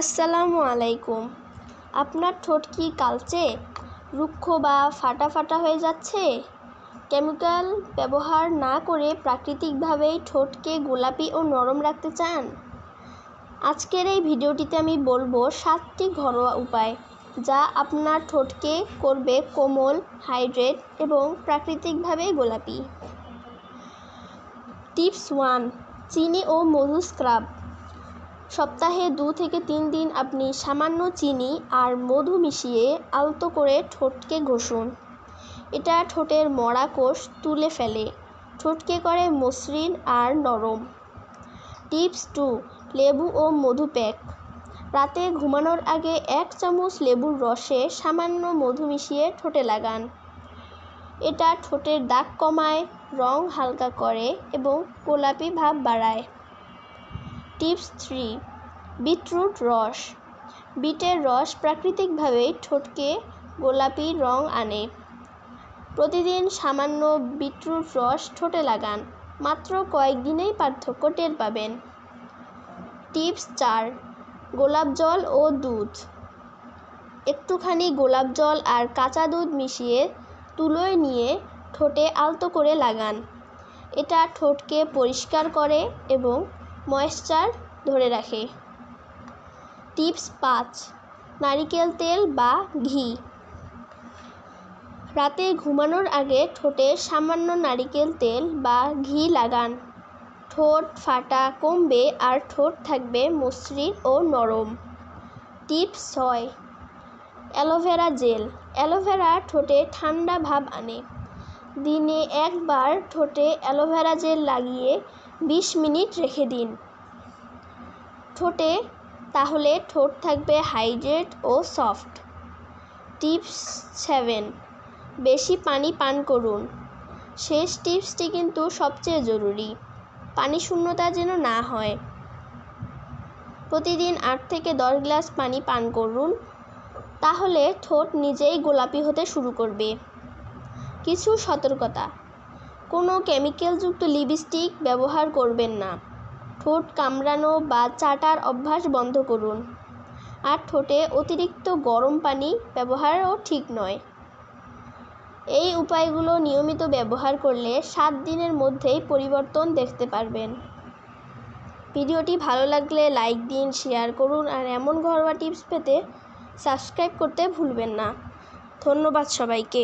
আসসালামু আলাইকুম। আপনার ঠোঁট কি কালচে? রুক্ষ বা ফাটা ফাটা হয়ে যাচ্ছে? কেমিক্যাল ব্যবহার না করে প্রাকৃতিকভাবেই ঠোঁটকে গোলাপি ও নরম রাখতে চান? আজকের এই ভিডিওটিতে আমি বলব সাতটি ঘরোয়া উপায়, যা আপনার ঠোঁটকে করবে কোমল, হাইড্রেট এবং প্রাকৃতিকভাবে গোলাপি। টিপস ওয়ান, চিনি ও মধু স্ক্রাব। সপ্তাহে দু থেকে তিন দিন আপনি সামান্য চিনি আর মধু মিশিয়ে আলতো করে ঠোঁটকে ঘষুন। এটা ঠোঁটের মরা কোষ তুলে ফেলে। ঠোঁটকে করে মসৃণ আর নরম। টিপস টু, লেবু ও মধু প্যাক। রাতে ঘুমানোর আগে এক চামচ লেবুর রসে সামান্য মধু মিশিয়ে ঠোঁটে লাগান। এটা ঠোঁটের দাগ কমায়, রং হালকা করে এবং গোলাপি ভাব বাড়ায়। টিপস থ্রি, বিটরুট রস। বিটের রস প্রাকৃতিকভাবেই ঠোঁটকে গোলাপি রং আনে। প্রতিদিন সামান্য বিটরুট রস ঠোঁটে লাগান। মাত্র কয়েকদিনেই পার্থক্য টের পাবেন। টিপস চার, গোলাপ জল ও দুধ। একটুখানি গোলাপ জল আর কাঁচা দুধ মিশিয়ে তুলোয় নিয়ে ঠোঁটে আলতো করে লাগান। এটা ঠোঁটকে পরিষ্কার করে এবং ময়েশ্চার ধরে রাখে। টিপস পাঁচ, নারিকেল তেল বা ঘি। রাতে ঘুমানোর আগে ঠোঁটে সামান্য নারিকেল তেল বা ঘি লাগান। ঠোঁট ফাটা কমবে আর ঠোঁট থাকবে মসৃণ ও নরম। টিপস ছয়, অ্যালোভেরা জেল। অ্যালোভেরা ঠোঁটে ঠান্ডা ভাব আনে। দিনে একবার ঠোঁটে অ্যালোভেরা জেল লাগিয়ে বিশ মিনিট রেখে দিন। ঠোঁটে, তাহলে ঠোঁট থাকবে হাইড্রেট ও সফট। টিপস সেভেন, বেশি পানি পান করুন। শেষ টিপসটি কিন্তু সবচেয়ে জরুরি। পানি শূন্যতা যেন না হয়। প্রতিদিন আট থেকে দশ গ্লাস পানি পান করুন। তাহলে ঠোঁট নিজেই গোলাপি হতে শুরু করবে। কিছু সতর্কতা কোনো কেমিক্যালযুক্ত লিপস্টিক ব্যবহার করবেন না। ঠোঁট কামড়ানো বা চাটার অভ্যাস বন্ধ করুন। আর ঠোঁটে অতিরিক্ত গরম পানি ব্যবহারও ঠিক নয়। এই উপায়গুলো নিয়মিত ব্যবহার করলে সাত দিনের মধ্যেই পরিবর্তন দেখতে পারবেন। ভিডিওটি ভালো লাগলে লাইক দিন, শেয়ার করুন আর এমন ঘরোয়া টিপস পেতে সাবস্ক্রাইব করতে ভুলবেন না। ধন্যবাদ সবাইকে।